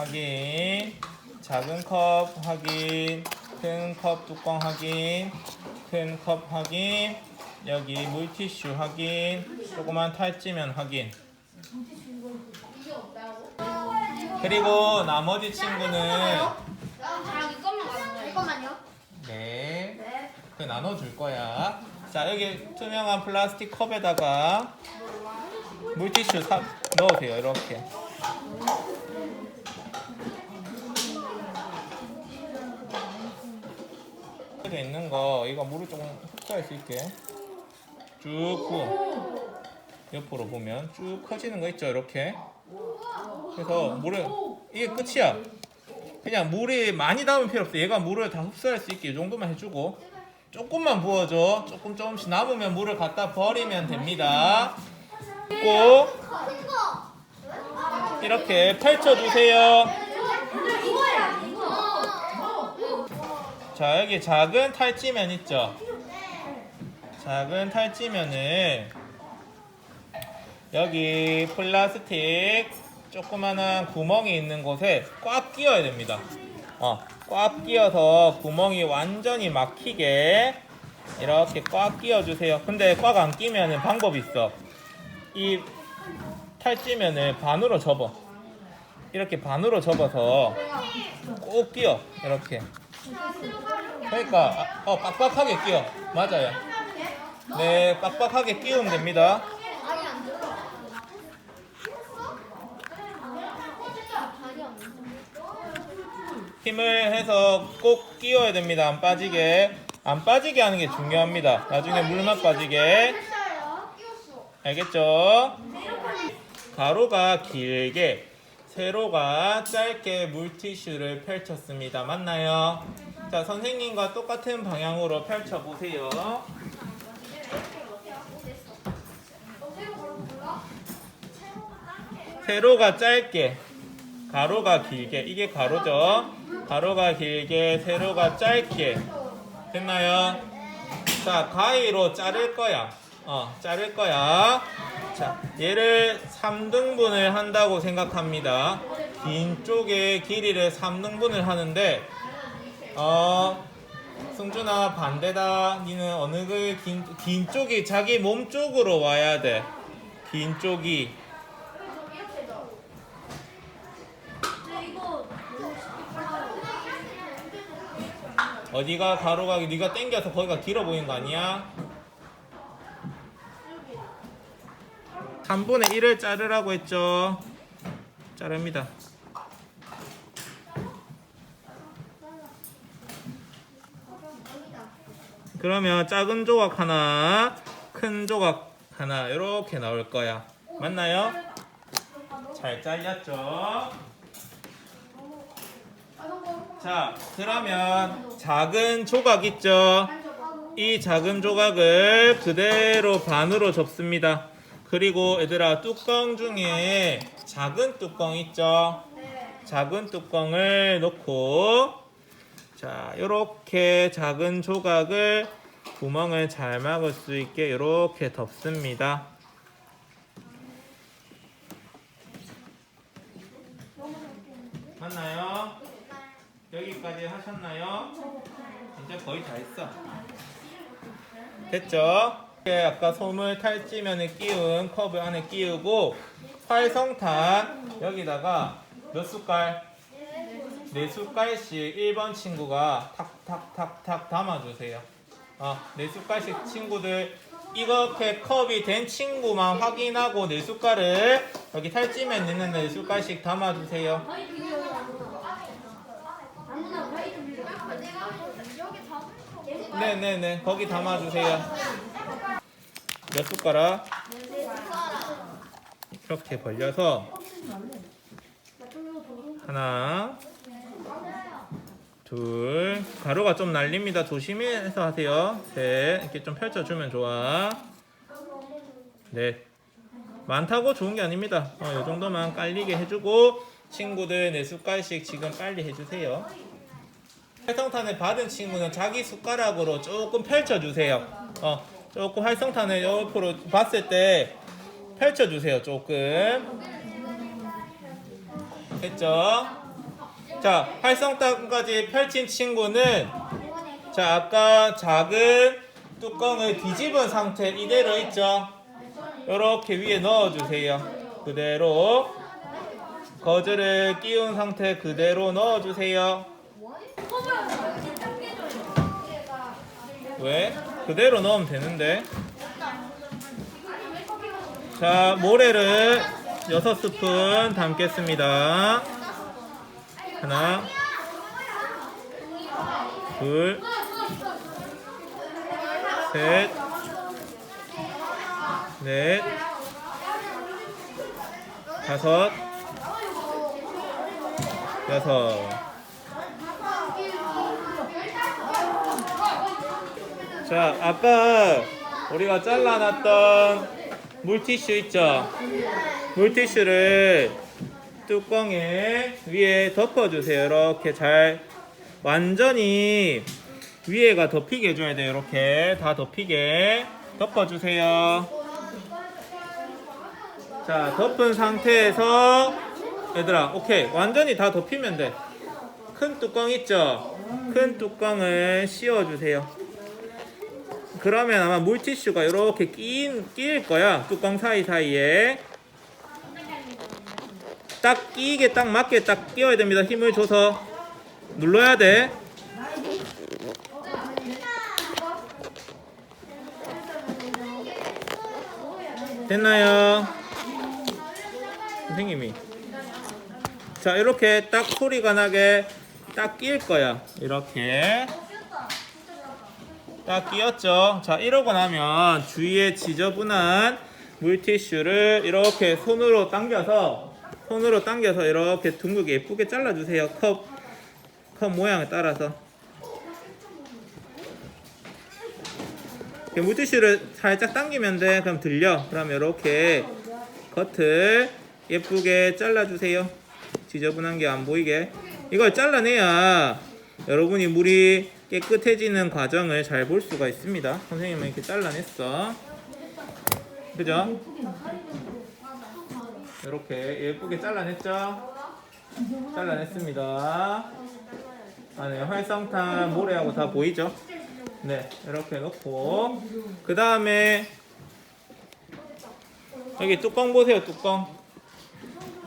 확인. 작은 컵 확인. 큰 컵 뚜껑 확인. 큰 컵 확인. 여기 물티슈 확인. 조그만 탈지면 확인. 그리고 나머지 친구는 자, 이것만 가는 거예요. 잠깐만요. 네. 네. 그 나눠줄 거야. 자 여기 투명한 플라스틱 컵에다가 물티슈 사, 넣으세요 이렇게. 거 이거 물을 조금 흡수할 수 있게 쭉 부어. 옆으로 보면 쭉 커지는 거 있죠 이렇게. 그래서 물을 이게 끝이야. 그냥 물이 많이 담으면 필요 없어. 얘가 물을 다 흡수할 수 있게 이 정도만 해주고 조금만 부어줘. 조금 조금씩 남으면 물을 갖다 버리면 됩니다. 꼭. 이렇게 펼쳐주세요. 이거야, 이거. 자 여기 작은 탈지면 있죠. 작은 탈지면을 여기 플라스틱 조그만한 구멍이 있는 곳에 꽉 끼워야 됩니다. 어, 꽉 끼워서 구멍이 완전히 막히게 이렇게 꽉 끼워주세요. 근데 꽉 안 끼면 방법이 있어. 이 탈지면을 반으로 접어. 이렇게 반으로 접어서 꼭 끼워. 이렇게. 그러니까 아, 어 빡빡하게 끼워. 맞아요. 네, 빡빡하게 끼우면 됩니다. 힘을 해서 꼭 끼워야 됩니다. 안 빠지게. 안 빠지게 하는 게 중요합니다. 나중에 물만 빠지게. 알겠죠? 가로가 길게, 세로가 짧게 물티슈를 펼쳤습니다. 맞나요? 자, 선생님과 똑같은 방향으로 펼쳐 보세요. 세로가 짧게, 가로가 길게. 이게 가로죠? 가로가 길게, 세로가 짧게. 됐나요? 자, 가위로 자를 거야. 어, 자를 거야. 자, 얘를 3등분을 한다고 생각합니다. 긴 쪽의 길이를 3등분을 하는데, 어, 승준아, 반대다. 니는 어느 그 긴, 긴 쪽이 자기 몸 쪽으로 와야 돼. 긴 쪽이. 어디가 가로가 네가 당겨서 거기가 길어 보이는 거 아니야? 3분의 1을 자르라고 했죠. 자릅니다. 그러면 작은 조각 하나, 큰 조각 하나 이렇게 나올 거야. 맞나요? 잘 잘렸죠? 자, 그러면 작은 조각 있죠? 이 작은 조각을 그대로 반으로 접습니다. 그리고 얘들아 뚜껑 중에 작은 뚜껑 있죠? 작은 뚜껑을 놓고 자 이렇게 작은 조각을 구멍을 잘 막을 수 있게 이렇게 덮습니다. 맞나요? 여기까지 하셨나요? 이제 거의 다 했어. 됐죠? 이렇게 아까 솜을 탈지면에 끼운 컵을 안에 끼우고 활성탄 여기다가 몇 숟갈? 네 숟갈씩 1번 친구가 탁탁탁탁 담아주세요. 어, 네 숟갈씩 친구들 이렇게 컵이 된 친구만 확인하고 네 숟갈을 여기 탈지면 있는 네 숟갈씩 담아주세요. 네네네 거기 담아주세요. 몇 숟가락? 이렇게 벌려서 하나 둘. 가루가 좀 날립니다. 조심해서 하세요. 셋 이렇게 좀 펼쳐주면 좋아. 넷 많다고 좋은 게 아닙니다. 어, 이 정도만 깔리게 해주고 친구들 네 숟갈씩 지금 빨리 해주세요. 활성탄을 받은 친구는 자기 숟가락으로 조금 펼쳐주세요. 어, 조금 활성탄을 옆으로 봤을 때 펼쳐주세요 조금. 됐죠? 자, 활성탄까지 펼친 친구는 자, 아까 작은 뚜껑을 뒤집은 상태 이대로 있죠? 이렇게 위에 넣어주세요. 그대로 거즈를 끼운 상태 그대로 넣어주세요. 왜? 그대로 넣으면 되는데. 자, 모래를 6스푼 담겠습니다. 하나, 둘, 셋, 넷, 다섯, 여섯. 자, 아까 우리가 잘라놨던 물티슈 있죠? 물티슈를 뚜껑에 위에 덮어주세요. 이렇게 잘 완전히 위에가 덮이게 해줘야 돼요. 이렇게 다 덮이게 덮어주세요. 자, 덮은 상태에서 얘들아, 오케이. 완전히 다 덮이면 돼. 큰 뚜껑 있죠? 큰 뚜껑을 씌워주세요. 그러면 아마 물티슈가 이렇게 끼인, 끼일 거야. 뚜껑 사이사이에. 딱 끼게 딱 맞게 딱 끼워야 됩니다. 힘을 줘서 눌러야 돼. 됐나요? 선생님이. 자, 이렇게 딱 소리가 나게 딱 끼일 거야. 이렇게. 딱 끼었죠? 자, 이러고 나면 주위에 지저분한 물티슈를 이렇게 손으로 당겨서 손으로 당겨서 이렇게 둥글게 예쁘게 잘라주세요. 컵, 컵 모양에 따라서. 물티슈를 살짝 당기면 돼. 그럼 들려. 그럼 이렇게 겉을 예쁘게 잘라주세요. 지저분한 게 안 보이게. 이걸 잘라내야 여러분이 물이 깨끗해지는 과정을 잘 볼 수가 있습니다. 선생님은 이렇게 잘라냈어. 그죠? 이렇게 예쁘게 잘라냈죠? 잘라냈습니다. 안에 활성탄 모래하고 다 보이죠? 네, 이렇게 넣고 그 다음에 여기 뚜껑 보세요, 뚜껑.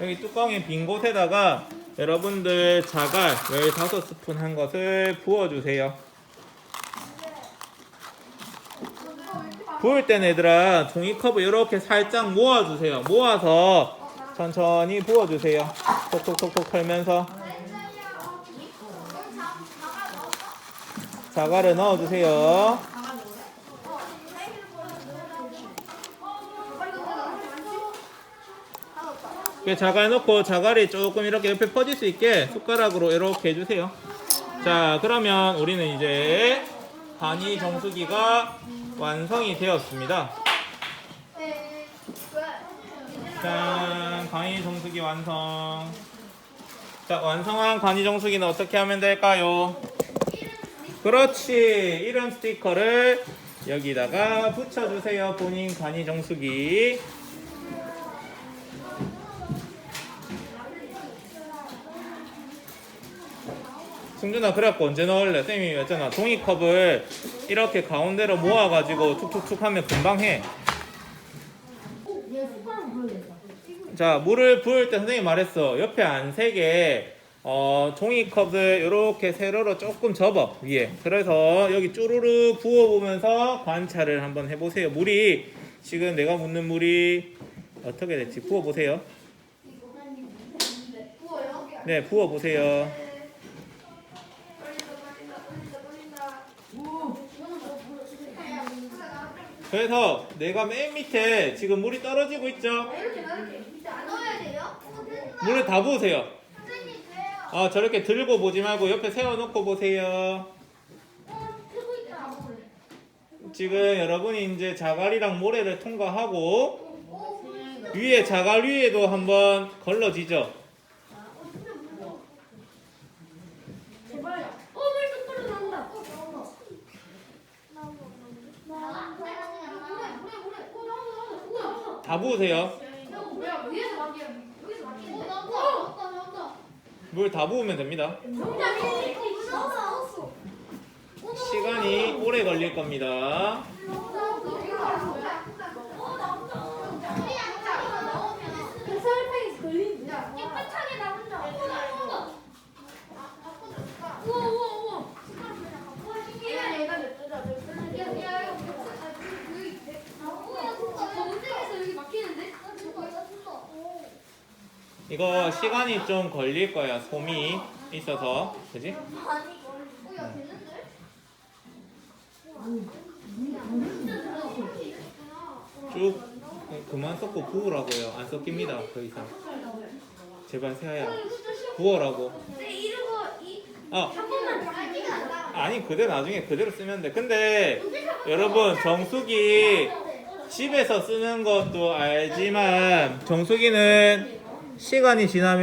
여기 뚜껑의 빈 곳에다가 여러분들 자갈 15스푼 한 것을 부어주세요. 부을 때는 얘들아 종이컵을 이렇게 살짝 모아주세요. 모아서 천천히 부어주세요. 톡톡톡톡 털면서 자갈을 넣어주세요. 그 자갈 넣고 자갈이 조금 이렇게 옆에 퍼질 수 있게 숟가락으로 이렇게 해주세요. 자, 그러면 우리는 이제 간이 정수기가 완성이 되었습니다. 짠, 간이 정수기 완성. 자, 완성한 간이 정수기는 어떻게 하면 될까요? 그렇지. 이름 스티커를 여기다가 붙여주세요. 본인 간이 정수기. 승준아 그래갖고 언제 넣을래? 쌤이 했잖아 종이컵을 이렇게 가운데로 모아가지고 툭툭툭 하면 금방 해. 자 물을 부을 때 선생님이 말했어. 옆에 안 세게 어, 종이컵을 이렇게 세로로 조금 접어 위에. 그래서 여기 쭈루루 부어 보면서 관찰을 한번 해 보세요. 물이 지금 내가 묻는 물이 어떻게 됐지 부어 보세요. 네 부어 보세요 그래서 내가 맨 밑에 지금 물이 떨어지고 있죠? 물을 다 부으세요. 아 저렇게 들고 보지 말고 옆에 세워놓고 보세요. 지금 여러분이 이제 자갈이랑 모래를 통과하고 오, 위에 자갈 위에도 한번 걸러지죠 제발. 어, 물 똑바로 나온다. 어, 나온다. 나온다. 나온다. 물에, 물에, 물에. 어, 나온다, 나온다. 나온다. 다 부으세요 야, 뭐야, 위에서 막이야. 여기서 막이야. 어, 나온다. 나온다, 나온다. 물 다 부으면 됩니다. 시간이 오래 걸릴 겁니다. 설탕이 걸린다. 깨끗하게 나온다. 우와 우와 우와. 얘가 얘가 몇 도다? 몇 도다? 야, 야, 야, 여기 저 문제에서 여기 막히는데? 이거 시간이 좀 걸릴 거야. 솜이 있어서. 그지? 쭉 그만 섞고 부으라고요. 안 섞입니다. 더 이상. 제발 세아야. 부어라고. 이 어. 아니 그대로 나중에 그대로 쓰면 돼. 근데 여러분 정수기 집에서 쓰는 것도 알지만 정수기는 시간이 지나면